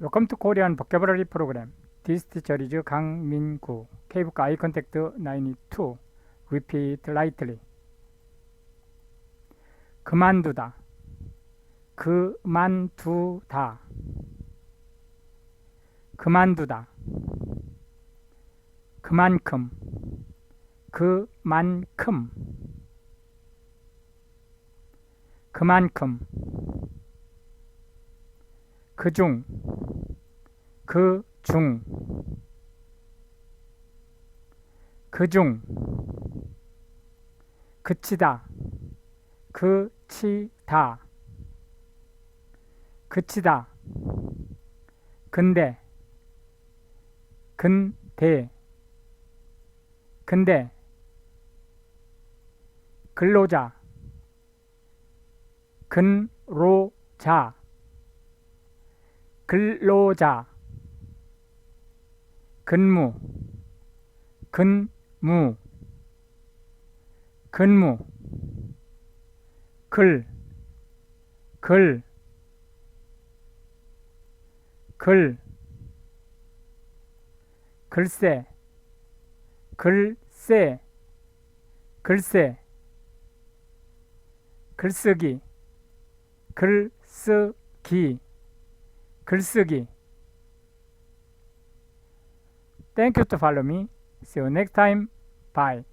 To Korean Vocabulary Program. This teacher is 강민구. K-book eye contact 92. Repeat lightly. 그만두다. 그만두다. 그만두다. 그만큼. 그만큼. 그만큼. 그중. 그 중. 그 중. 그치다. 그치다. 그치다. 근데. 근대. 근데. 근로자. 근로자. 근로자. 근무. 근무. 근무. 글. 글. 글. 글쎄. 글쎄. 글쎄. 글쓰기. 글쓰기. 글쓰기. Thank you to follow me. See you next time. Bye.